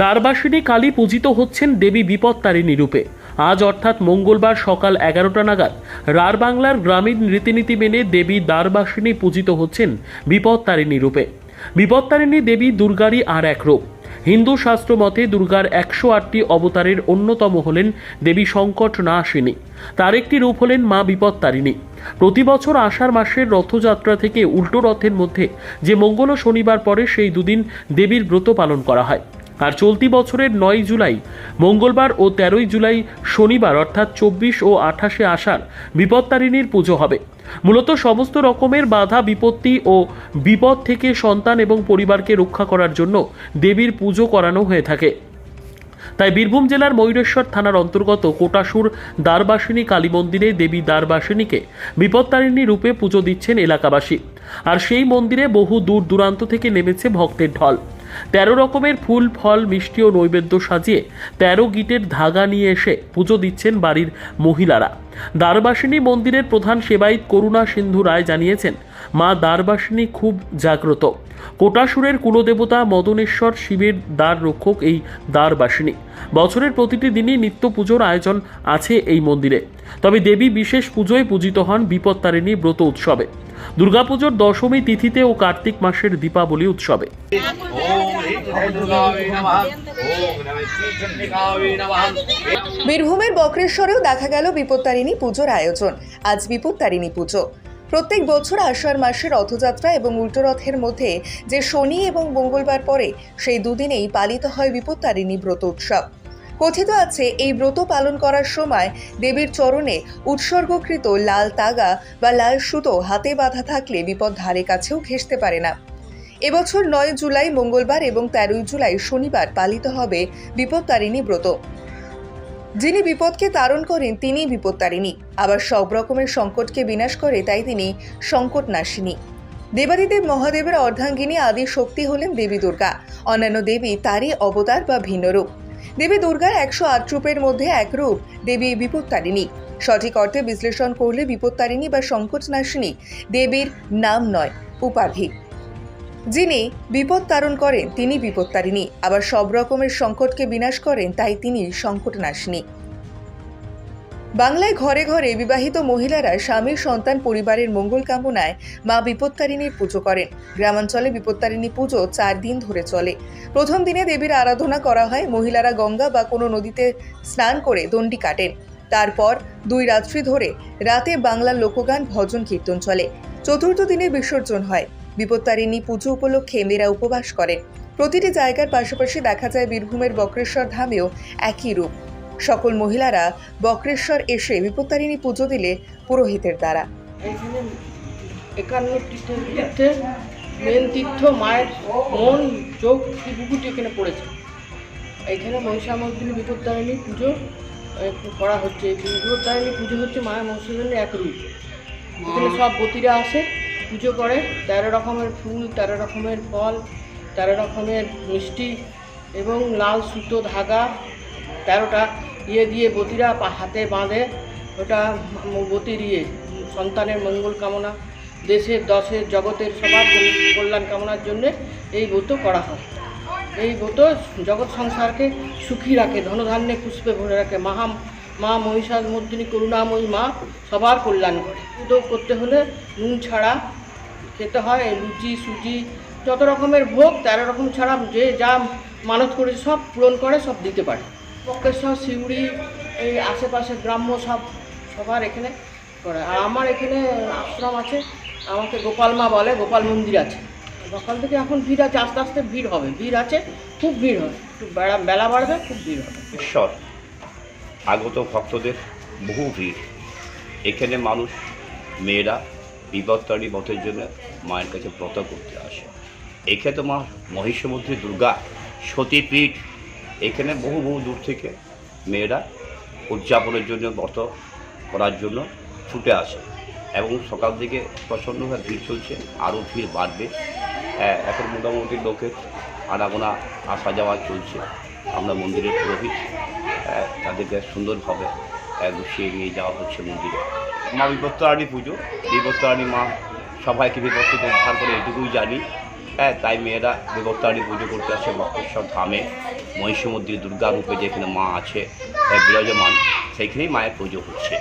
দ্বারবাসিনী কালী পূজিত হচ্ছেন দেবী বিপত্তারিণী রূপে। আজ অর্থাৎ মঙ্গলবার সকাল এগারোটা নাগাদ রার বাংলার গ্রামীণ রীতিনীতি মেনে দেবী দ্বারবাসিনী পূজিত হচ্ছেন বিপত্তারিণী রূপে। বিপত্তারিণী দেবী দুর্গারই আর এক রূপ। হিন্দু শাস্ত্র মতে দুর্গার একশো আটটি অবতারের অন্যতম হলেন দেবী সংকট নাশিনী তার একটি রূপ হলেন মা বিপত্তারিণী। প্রতি বছর আষাঢ় মাসের রথযাত্রা থেকে উল্টো রথের মধ্যে যে মঙ্গল শনিবার পরে সেই দুদিন দেবীর ব্রত পালন করা হয়। আর চলতি বছরের নয় জুলাই, মঙ্গলবার ও তেরোই জুলাই শনিবার অর্থাৎ চব্বিশ ও আঠাশে আষাঢ় বিপত্তারিণীর পুজো হবে। মূলত সমস্ত রকমের বাধা, বিপত্তি ও বিপদ থেকে সন্তান এবং পরিবারকে রক্ষা করার জন্য দেবীর পুজো করানো হয়ে থাকে। তাই বীরভূম জেলার ময়ূরেশ্বর থানার অন্তর্গত কোটাসুর দ্বারবাসিনী কালী মন্দিরে দেবী দ্বারবাসিনীকে বিপত্তারিণী রূপে পুজো দিচ্ছেন এলাকাবাসী। আর সেই মন্দিরে বহু দূর দূরান্ত থেকে নেমেছে ভক্তের ঢল। তেরো রকমের ফুল, ফল, মিষ্টি ও নৈবেদ্য সাজিয়ে তেরো গিটের ধাগা নিয়ে এসে পুজো দিচ্ছেন বাড়ির মহিলারা। দ্বারবাসিনী মন্দিরের প্রধান সেবায়িত করুণা সিন্ধু রায় জানিয়েছেন, মা দ্বারবাসিনী খুব জাগ্রত। কোটাসুরের কুলদেবতা মদনেশ্বর শিবের দ্বার রক্ষক এই দ্বারবাসিনী। বছরের প্রতিটি দিনই নিত্য পুজোর আয়োজন আছে এই মন্দিরে। তবে দেবী বিশেষ পুজোয় পূজিত হন বিপত্তারিণী ব্রত উৎসবে। দুর্গাপুজোর দশমী তিথিতে ও কার্তিক মাসের দীপাবলি উৎসবে। বীরভূমের বক্রেশ্বরেও দেখা গেল বিপত্তারিণী পুজোর আয়োজন। আজ বিপত্তারিণী পুজো। প্রত্যেক বছর আষাঢ় মাসের রথযাত্রা এবং উল্টো রথের মধ্যে যে শনি এবং মঙ্গলবার পরে সেই দুদিনেই পালিত হয় বিপত্তারিণী ব্রত উৎসব। কথিত আছে, এই ব্রত পালন করার সময় দেবীর চরণে উৎসর্গকৃত লাল তাগা বা লাল সুতো হাতে বাঁধা থাকলে বিপদ ধারে কাছেও ঘেঁষতে পারে না। এবছর নয় জুলাই, মঙ্গলবার এবং তেরোই জুলাই শনিবার পালিত হবে বিপত্তারিণী ব্রত। যিনি বিপদকে তারণ করেন তিনি বিপত্তারিণী আবার সব রকমের সংকটকে বিনাশ করে তাই তিনি সংকট নাশিনী দেবাদিদেব মহাদেবের অর্ধাঙ্গিনী আদি শক্তি হলেন দেবী দুর্গা। অন্যান্য দেবী তারই অবতার বা ভিন্ন রূপ। দেবী দুর্গার একশো আট রূপের মধ্যে এক রূপ দেবী বিপত্তারিণী সঠিক অর্থে বিশ্লেষণ করলে বিপত্তারিণী বা সংকট নাশিনী দেবীর নাম নয়, উপাধি। যিনি বিপদ তারণ করেন, তিনি বিপত্তারিণী আবার সব রকমের সংকটকে বিনাশ করেন, তাই তিনি সংকট নাশিনী বাংলায় ঘরে ঘরে বিবাহিত মহিলারা স্বামীর সন্তান, পরিবারের মঙ্গল কামনায় মা বিপত্তারিণীর পুজো করেন। গ্রামাঞ্চলে বিপত্তারিণী পুজো চার দিন ধরে চলে। প্রথম দিনে দেবীর আরাধনা করা হয়, মহিলারা গঙ্গা বা কোনো নদীতে স্নান করে দণ্ডি কাটেন। তারপর দুই রাত্রি ধরে রাতে বাংলার লোকগান, ভজন, কীর্তন চলে। চতুর্থ দিনে বিসর্জন হয়। বিপত্তারিণী পুজো উপলক্ষে মেয়েরা উপবাস করেন। প্রতিটি জায়গার পাশাপাশি দেখা যায় বীরভূমের বক্রেশ্বর ধামেও একই রূপ। সকল মহিলারা বক্রেশ্বর এসে বিপত্তারিণী পুজো দিলে পুরোহিতের দ্বারা। এখানে মেন তীর্থ, মায়ের মন, চোখ এখানে পড়েছে। এখানে মহিষামর্দিনী বিপত্তারিণী পুজো করা হচ্ছে। বিপত্তারিণী পুজো হচ্ছে মায়ের মহিষামর্দিনী এক রূপ। এখানে সব বতীরা আসে। পুজো করে, তেরো রকমের ফুল, তেরো রকমের ফল, তেরো রকমের মিষ্টি এবং লাল সুতো ধাগা, তেরোটা ইয়ে দিয়ে বতীরা হাতে বাঁধে। ওটা বতির ইয়ে সন্তানের মঙ্গল কামনা, দেশের, দশের, জগতের সবার কল- কল্যাণ কামনার জন্য এই ব্রত করা হয়। এই ব্রত জগৎ সংসারকে সুখী রাখে, ধনধান্যে পুষ্পে ভরে রাখে। মহা মা মহিষার মর্দিনী করুণাময়ী মা সবার কল্যাণ করে। পুজো করতে হলে নুন ছাড়া খেতে হয়, লুচি, সুজি, যত রকমের ভোগ, তেরো রকম ছাড়া যে যা মানত করে সব পূরণ করে, সব দিতে পারে। বক্রেশ্বর সিউড়ি এই আশেপাশে গ্রাম্য সব, সবার এখানে করে। আর আমার এখানে আশ্রম আছে, আমাকে গোপাল মা বলে, গোপাল মন্দির আছে। সকাল থেকে এখন ভিড় আছে, আস্তে আস্তে ভিড় হবে। ভিড় আছে, খুব ভিড় হবে। একটু বেলা বেলা বাড়বে, খুব ভিড় হবে। ঈশ্বর, আগত ভক্তদের বহু ভিড়। এখানে মানুষ, মেয়েরা বিপত্তারী মতের জন্য মায়ের কাছে ব্রত করতে আসে। তো মা মহিষমন্ত্রী দুর্গা সতীপীঠ এখানে বহু বহু দূর থেকে মেয়েরা উদযাপনের জন্য ব্রত করার জন্য ছুটে আসে এবং সকাল থেকে প্রচণ্ডভাবে ভিড় চলছে আরও ভিড় বাড়বে। হ্যাঁ, এখন মোটামুটি লোকের আনাগোনা আসা যাওয়া চলছে। আমরা মন্দিরের পুরোহিত হ্যাঁ, তাদেরকে সুন্দরভাবে হ্যাঁ, গুছিয়ে নিয়ে যাওয়া হচ্ছে মন্দিরে। মা বিপত্তারানী পুজো। বিপত্তারানী মা সবাইকে বিপত্তি উদ্ধার করে এটুকুই জানি। হ্যাঁ তাই মেয়েরা বিপত্তারানী পুজো করতে আসে বক্রেশ্বর ধামে। মহিষমুদ্রী দুর্গা রূপে যেখানে মা আছে এক বিরাজমান, সেইখানেই মায়ের পুজো হচ্ছে।